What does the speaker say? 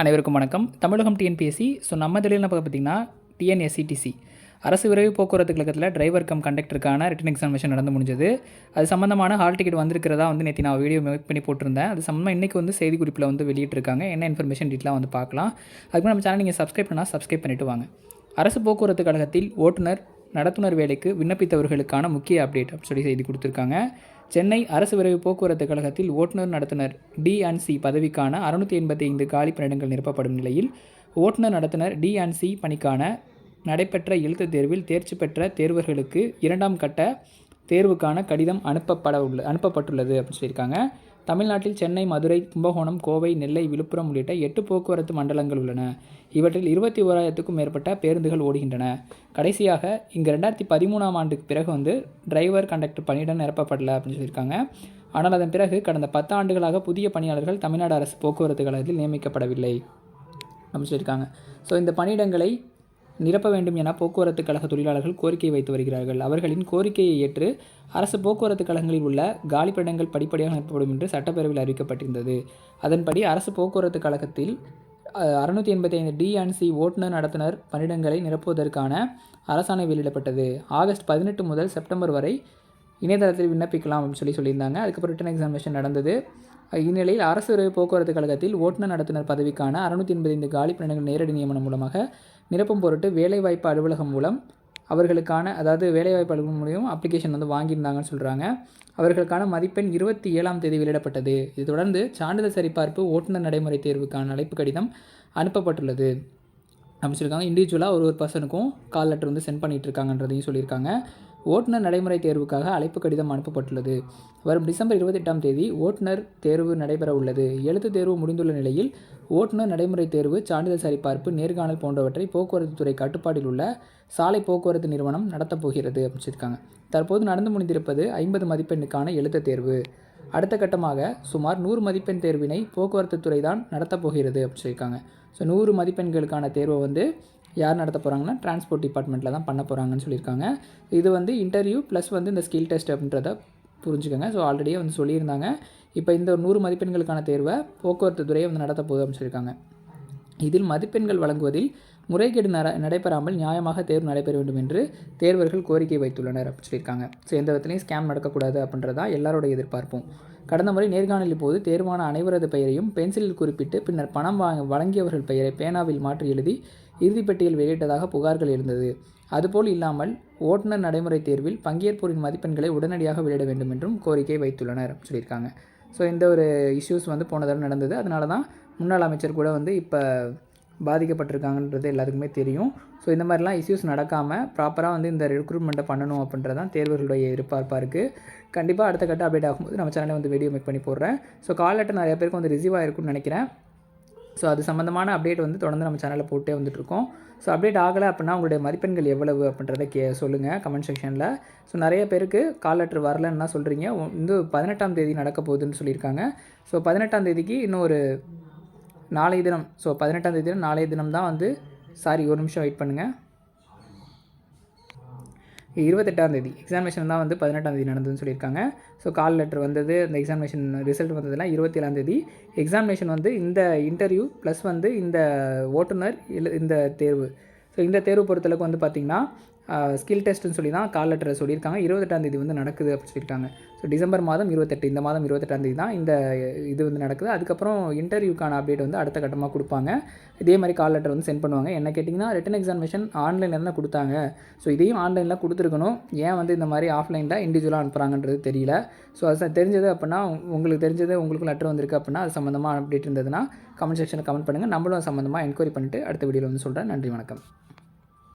அனைவருக்கும் வணக்கம். தமிழகம் TNPSC so நம்ம இதில் என்ன பார்க்க பார்த்தீங்கன்னா டிஎன்எஸ்சிடிசி அரசு விரைவு போக்குவரத்து கழகத்தில் டிரைவர் கம் கண்டக்டருக்கான ரிட்டன் எக்ஸாமினேஷன் நடந்து முடிஞ்சது. அது சம்மந்தமான ஹால் டிக்கெட் வந்திருக்கிறதா வந்து நேற்று நான் வீடியோ மேக் பண்ணி போட்டிருந்தேன். அது சம்மந்தமாக இன்றைக்கி வந்து செய்தி குறிப்பில் வந்து வெளியிட்டிருக்காங்க. என்ன இன்ஃபர்மேஷன் டீட்டெயிலாக வந்து பார்க்கலாம். அதுக்கு நம்ம சேனல் நீங்கள் சப்ஸ்கிரைப் பண்ணால் சப்ஸ்கிரைப் பண்ணிவிட்டு வாங்க. அரசு போக்குவரத்து கழகத்தில் ஓட்டுநர் நடத்துனர் வேலைக்கு விண்ணப்பித்தவர்களுக்கான முக்கிய அப்டேட் அப்படின்னு சொல்லி செய்தி கொடுத்துருக்காங்க. சென்னை அரசு விரைவு போக்குவரத்து கழகத்தில் ஓட்டுநர் நடத்துனர் டி அண்ட் சி பதவிக்கான அறுநூற்றி எண்பத்தி ஐந்து காலி பணியிடங்கள் நிரப்பப்படும் நிலையில் ஓட்டுநர் நடத்துனர் டி அண்ட் சி பணிக்கான நடைபெற்ற எழுத்துத் தேர்வில் தேர்ச்சி பெற்ற தேர்வர்களுக்கு இரண்டாம் கட்ட தேர்வுக்கான கடிதம் அனுப்பப்பட உள்ள அனுப்பப்பட்டுள்ளது அப்படின்னு சொல்லியிருக்காங்க. தமிழ்நாட்டில் சென்னை மதுரை கும்பகோணம் கோவை நெல்லை விழுப்புரம் உள்ளிட்ட எட்டு போக்குவரத்து மண்டலங்கள் உள்ளன. இவற்றில் இருபத்தி ஓராயிரத்துக்கும் மேற்பட்ட பேருந்துகள் ஓடுகின்றன. கடைசியாக இங்கே ரெண்டாயிரத்தி பதிமூணாம் ஆண்டுக்கு பிறகு வந்து டிரைவர் கண்டக்டர் பணியிடம் நிரப்பப்படல அப்படின்னு சொல்லியிருக்காங்க. ஆனால் அதன் பிறகு கடந்த பத்து ஆண்டுகளாக புதிய பணியாளர்கள் தமிழ்நாடு அரசு போக்குவரத்து கழகத்தில் நியமிக்கப்படவில்லை அப்படின்னு சொல்லியிருக்காங்க. ஸோ இந்த பணியிடங்களை நிரப்ப வேண்டும் என போக்குவரத்து கழக தொழிலாளர்கள் கோரிக்கை வைத்து வருகிறார்கள். அவர்களின் கோரிக்கையை ஏற்று அரசு போக்குவரத்து கழகங்களில் உள்ள காலிப்பிடங்கள் படிப்படியாக நிரப்பப்படும் என்று சட்டப்பேரவையில் அறிவிக்கப்பட்டிருந்தது. அதன்படி அரசு போக்குவரத்து கழகத்தில் அறுநூற்றி எண்பத்தி ஐந்து டிஎன்சி ஓட்டுநர் நடத்துனர் பணியிடங்களை நிரப்புவதற்கான அரசாணை வெளியிடப்பட்டது. ஆகஸ்ட் பதினெட்டு முதல் செப்டம்பர் வரை இணையதளத்தில் விண்ணப்பிக்கலாம் அப்படின்னு சொல்லி சொல்லியிருந்தாங்க. அதுக்கப்புறம் ரிட்டன் எக்ஸாமினேஷன் நடந்தது. இந்நிலையில் அரசு விரைவு போக்குவரத்து கழகத்தில் ஓட்டுநர் நடத்துனர் பதவிக்கான அறுநூற்றி எண்பத்தைந்து காலி பணியிடங்கள் நேரடி நியமனம் மூலமாக நிரப்பும் பொருட்டு வேலைவாய்ப்பு அலுவலகம் மூலம் அவர்களுக்கான அதாவது வேலைவாய்ப்பு அலுவலகம் மூலியம் அப்ளிகேஷன் வந்து வாங்கியிருந்தாங்கன்னு சொல்கிறாங்க அவர்களுக்கான மதிப்பெண் இருபத்தி ஏழாம் தேதி வெளியிடப்பட்டது. இது தொடர்ந்து சான்றிதழ் சரிபார்ப்பு ஓட்டுநர் நடைமுறை தேர்வுக்கான அழைப்பு கடிதம் அனுப்பப்பட்டுள்ளது. அப்படின்னு சொல்லியிருக்காங்க இண்டிவிஜுவலாக ஒரு ஒரு பர்சனுக்கும் கால் லெட்டர் வந்து சென்ட் பண்ணிகிட்டு இருக்காங்கன்றதையும் சொல்லியிருக்காங்க. ஓட்டுநர் நடைமுறை தேர்வுக்காக அழைப்பு கடிதம் அனுப்பப்பட்டுள்ளது. வரும் டிசம்பர் இருபத்தெட்டாம் தேதி ஓட்டுநர் தேர்வு நடைபெற உள்ளது. எழுத்து தேர்வு முடிந்துள்ள நிலையில் ஓட்டுநர் நடைமுறை தேர்வு சான்றிதழ் சரிபார்ப்பு நேர்காணல் போன்றவற்றை போக்குவரத்து துறை கட்டுப்பாட்டில் உள்ள சாலை போக்குவரத்து நிறுவனம் நடத்தப் போகிறது அப்படின்னு சொல்லியிருக்காங்க. தற்போது நடந்து முடிந்திருப்பது ஐம்பது மதிப்பெண்ணுக்கான எழுத்து தேர்வு. அடுத்த கட்டமாக சுமார் நூறு மதிப்பெண் தேர்வினை போக்குவரத்து துறை தான் நடத்தப் போகிறது அப்படின்னு சொல்லியிருக்காங்க. ஸோ நூறு மதிப்பெண்களுக்கான தேர்வை வந்து யார் நடத்த போகிறாங்கன்னா டிரான்ஸ்போர்ட் டிபார்ட்மெண்ட்டில் தான் பண்ண போகிறாங்கன்னு சொல்லியிருக்காங்க. இது வந்து இன்டர்வியூ ப்ளஸ் வந்து இந்த ஸ்கில் டெஸ்ட் அப்படின்றத புரிஞ்சுக்கோங்க. ஸோ ஆல்ரெடியே வந்து சொல்லியிருந்தாங்க. இப்போ இந்த நூறு மதிப்பெண்களுக்கான தேர்வை போக்குவரத்து துறையை வந்து நடத்த போகுது அப்படின்னு சொல்லியிருக்காங்க. இதில் மதிப்பெண்கள் வழங்குவதில் முறைகேடு நட நடைபெறாமல் நியாயமாக தேர்வு நடைபெற வேண்டும் என்று தேர்வர்கள் கோரிக்கை வைத்துள்ளனர் அப்படின்னு சொல்லியிருக்காங்க. ஸோ எந்த விதத்துலையும் ஸ்கேம் நடக்கக்கூடாது அப்படின்றதான் எல்லாரோட எதிர்பார்ப்பும். கடந்த முறை நேர்காணலில் போது தேர்வான அனைவரது பெயரையும் பென்சிலில் குறிப்பிட்டு பின்னர் பணம் வாங்க வழங்கியவர்கள் பெயரை பேனாவில் மாற்றி எழுதி இறுதிப்பட்டியல் வெளியிட்டதாக புகார்கள் இருந்தது. அதுபோல் இல்லாமல் ஓட்டுநர் நடைமுறை தேர்வில் பங்கேற்போரின் மதிப்பெண்களை உடனடியாக வெளியிட வேண்டும் என்றும் கோரிக்கை வைத்துள்ளனர் சொல்லியிருக்காங்க. ஸோ இந்த ஒரு இஷ்யூஸ் வந்து போன தடவை நடந்தது. அதனால தான் முன்னாள் அமைச்சர் கூட வந்து இப்போ பாதிக்கப்பட்டிருக்காங்கன்றது எல்லாத்துக்குமே தெரியும். ஸோ இந்த மாதிரிலாம் இஷ்யூஸ் நடக்காமல் ப்ராப்பராக வந்து இந்த ரெக்ரூட்மெண்ட்டை பண்ணணும் அப்படின்றது தான் தேர்வர்களுடைய எதிர்பார்ப்பாக இருக்குது கண்டிப்பாக அடுத்த கட்ட அப்டேட் ஆகும்போது நம்ம சேனலில் வந்து வீடியோ மேக் பண்ணி போடுறேன். ஸோ கால் லெட்டர் நிறைய பேருக்கு வந்து ரிசீவ் ஆகிருக்குன்னு நினைக்கிறேன். ஸோ அது சம்மந்தமான அப்டேட் வந்து தொடர்ந்து நம்ம சேனலில் போட்டே வந்துட்டுருக்கோம். ஸோ அப்டேட் ஆகலை அப்படின்னா உங்களுடைய மதிப்பெண்கள் எவ்வளவு அப்படின்றத கே சொல்லுங்கள் கமெண்ட் செக்ஷனில் ஸோ நிறைய பேருக்கு கால் லெட்டர் வரலன்னா சொல்கிறீங்க வந்து பதினெட்டாம் தேதி நடக்க போகுதுன்னு சொல்லியிருக்காங்க. ஸோ பதினெட்டாம் தேதிக்கு இன்னும் ஒரு நாளைய தினம். ஸோ பதினெட்டாம் தேதி நாளைய தினம் தான் வந்து சாரி ஒரு நிமிஷம் வெயிட் பண்ணுங்கள் இருபத்தெட்டாம் தேதி. எக்ஸாமினேஷன் தான் வந்து பதினெட்டாம் தேதி நடந்ததுன்னு சொல்லியிருக்காங்க. ஸோ கால் லெட்டர் வந்தது அந்த எக்ஸாமினேஷன் ரிசல்ட் வந்ததுலாம் இருபத்தி ஏழாம் தேதி. எக்ஸாமினேஷன் வந்து இந்த இன்டர்வியூ ப்ளஸ் வந்து இந்த ஓட்டுநர் இல்லை இந்த தேர்வு. ஸோ இந்த தேர்வு பொறுத்தளவுக்கு வந்து பார்த்திங்கன்னா ஸ்கில் டெஸ்ட்டுன்னு சொல்லி தான் கால் லெட்டரை சொல்லியிருக்காங்க. இருபத்தெட்டாந்தேதி வந்து நடக்குது அப்படின்னு சொல்லியிருக்காங்க. ஸோ டிசம்பர் மாதம் இருபத்தெட்டு இந்த மாதம் இருபத்தெட்டாந்தேதி தான் இந்த இது வந்து நடக்குது. அதுக்கப்புறம் இன்டர்வியூக்கான அப்டேட் வந்து அடுத்த கட்டமாக கொடுப்பாங்க. இதே மாதிரி கால் லெட்டர் வந்து சென்ட் பண்ணுவாங்க. என்ன கேட்டிங்கன்னா ரிட்டன் எக்ஸாமினேஷன் ஆன்லைனில் தான் கொடுத்தாங்க. ஸோ இதையும் ஆன்லைனில் கொடுத்துருக்கணும். ஏன் வந்து இந்த மாதிரி ஆஃப்லைனில் இண்டிவிஜுவலாக அனுப்புகிறாங்கன்றது தெரியல. ஸோ அது தெரிஞ்சது அப்படின்னா உங்களுக்கு தெரிஞ்சது உங்களுக்கு லெட்டர் வந்திருக்கு அப்படின்னா அது சம்மந்தமாக அப்டேட் இருந்ததுன்னா கமெண்ட் செக்ஷனில் கமெண்ட் பண்ணுங்கள் நம்மளும் சம்மந்தமாக என்கொயரி பண்ணிவிட்டு அடுத்த வீடியோவில் வந்து சொல்கிறேன் நன்றி வணக்கம்.